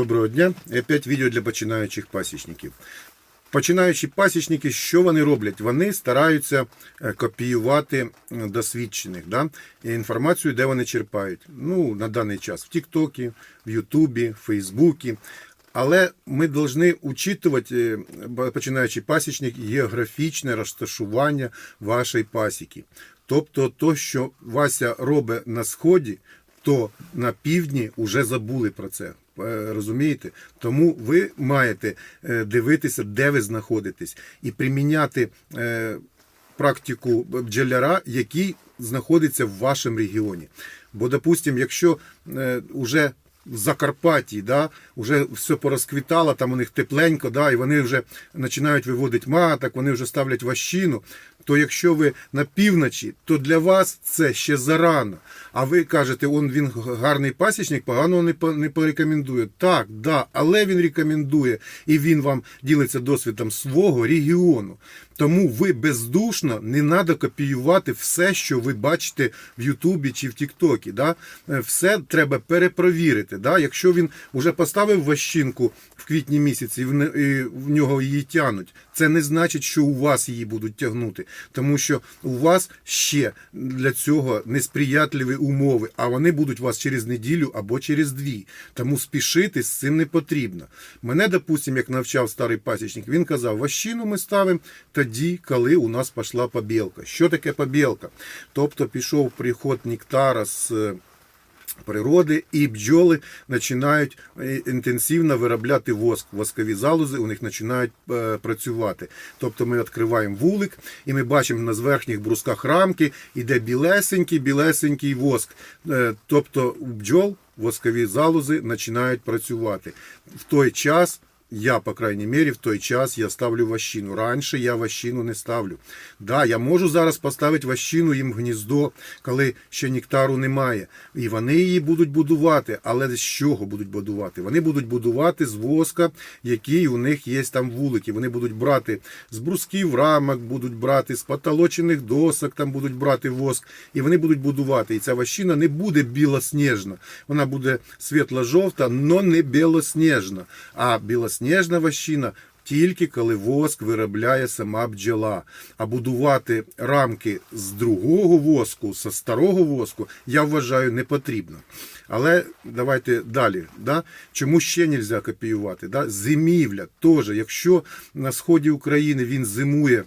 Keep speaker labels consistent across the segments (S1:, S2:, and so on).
S1: Доброго дня. І опять відео для починаючих пасічників. Починаючі пасічники, що вони роблять? Вони стараються е, копіювати досвідчених да? інформацію, де вони черпають. Ну, на даний час в Тіктокі, в Ютубі, в Фейсбуці. Але ми повинні учитувати, е, починаючи пасічник, географічне розташування вашої пасіки. Тобто, то, що Вася робить на сході, то на півдні вже забули про це. Е, Розумієте? Тому ви маєте е, дивитися, де ви знаходитесь, і приміняти е, практику бджоляра, який знаходиться в вашому регіоні. Бо, допустимо, якщо вже в Закарпатті, да, вже все порозквітало, там у них тепленько, да, і вони вже починають виводити маток, вони вже ставлять ващину. То якщо ви на півночі, то для вас це ще зарано. А ви кажете, он він гарний пасічник, поганого не не порекомендує. Так, да, але він рекомендує і він вам ділиться досвідом свого регіону. Тому ви бездушно не треба копіювати все, що ви бачите в Ютубі чи в Тіктокі. Да? Е, Все треба перепровірити. Да? Якщо він вже поставив ващинку в квітні місяці і в нього її тягнуть, це не значить, що у вас її будуть тягнути, тому що у вас ще для цього несприятливі умови, а вони будуть у вас через неділю або через дві. Тому спішити з цим не потрібно. Мене, допустимо, як навчав старий пасічник, він казав, ващину ми ставимо тоді, коли у нас пішла побілка. Що таке побілка? Тобто пішов приход нектара з е, природи, і бджоли починають е, інтенсивно виробляти воск. Воскові залози у них починають е, працювати. Тобто ми відкриваємо вулик, і ми бачимо на зверхніх брусках рамки іде білесенький, білесенький воск. Е, Тобто у бджол воскові залози починають працювати. В той час я, по крайній мірі, в той час я ставлю ващину. Раніше я ващину не ставлю. Да, я можу зараз поставити ващину їм в гніздо, коли ще нектару немає. І вони її будуть будувати. Але з чого будуть будувати? Вони будуть будувати з воска, який у них є там вулики. Вони будуть брати з брусків рамок, будуть брати з потолочених досок, там будуть брати воск, і вони будуть будувати. І ця ващина не буде білосніжна. Вона буде світло-жовта, але не білосніжна. А білосніжна ващина тільки коли воск виробляє сама бджола. А будувати рамки з другого воску, з старого воску, я вважаю, не потрібно. Але давайте далі. Да? Чому ще не можна копіювати? Да? Зимівля теж. Якщо на сході України він зимує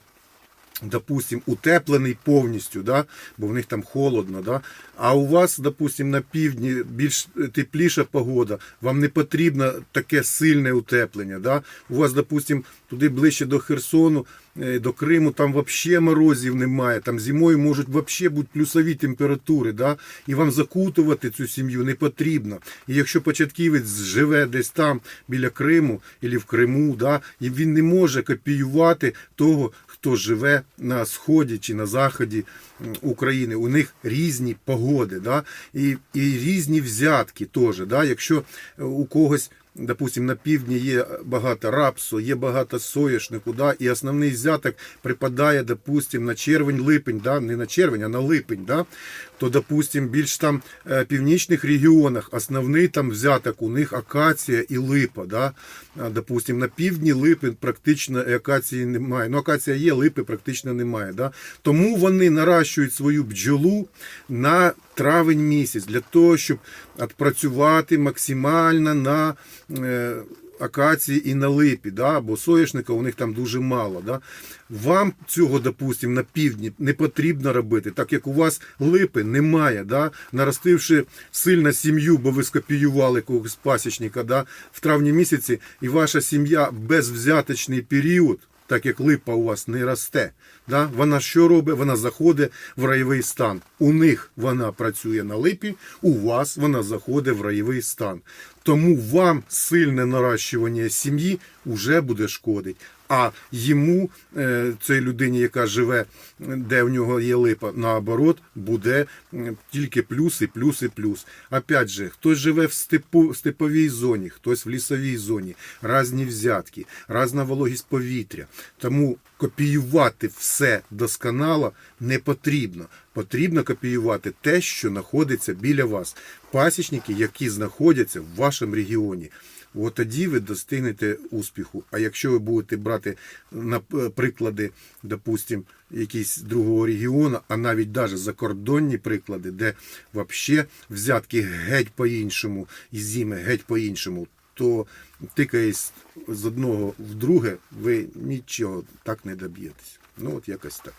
S1: допустим, утеплений повністю, да? бо в них там холодно, да? а у вас, допустим, на півдні більш тепліша погода, вам не потрібно таке сильне утеплення. Да? У вас, допустим, туди ближче до Херсону, е, до Криму, там взагалі морозів немає, там зимою можуть взагалі бути плюсові температури, да? і вам закутувати цю сім'ю не потрібно. І якщо початківець живе десь там, біля Криму, або в Криму, да? і він не може копіювати того, хто живе на сході чи на заході України. У них різні погоди, да? і, і різні взятки теж. Да? Якщо е, у когось. Допустим, на півдні є багато рапсу, є багато соняшнику, да, і основний взяток припадає, допустим, на червень-липень, да, не на червень, а на липень, да, то, допустим, більш там е, північних регіонах основний там взяток у них акація і липа. Да, допустим, на півдні липи практично акації немає. Ну, акація є, липи практично немає. Да. Тому вони наращують свою бджолу на травень місяць для того, щоб відпрацювати максимально на е, акації і на липі, да? бо соняшника у них там дуже мало. Да? Вам цього, допустим, на півдні не потрібно робити, так як у вас липи немає, да? наростивши сильно сім'ю, бо ви скопіювали когось пасічника да? в травні місяці, і ваша сім'я безвзяточний період. Так як липа у вас не росте, да? вона що робить? Вона заходить в райовий стан. У них вона працює на липі, у вас вона заходить в райовий стан. Тому вам сильне наращування сім'ї вже буде шкодить. А йому, е, цій людині, яка живе, де в нього є липа, наоборот, буде тільки плюси, плюси, плюс. Опять же, хтось живе в степу, степовій зоні, хтось в лісовій зоні, різні взятки, різна вологість повітря. Тому копіювати все досконало не потрібно. Потрібно копіювати те, що знаходиться біля вас. Пасічники, які знаходяться в вашому регіоні. от тоді ви достигнете успіху. А якщо ви будете брати на приклади, допустим, якісь другого регіону, а навіть даже закордонні приклади, де взагалі взятки геть по-іншому, і зіми геть по-іншому, то тикаясь з одного в друге, ви нічого так не доб'єтесь. Ну от якось так.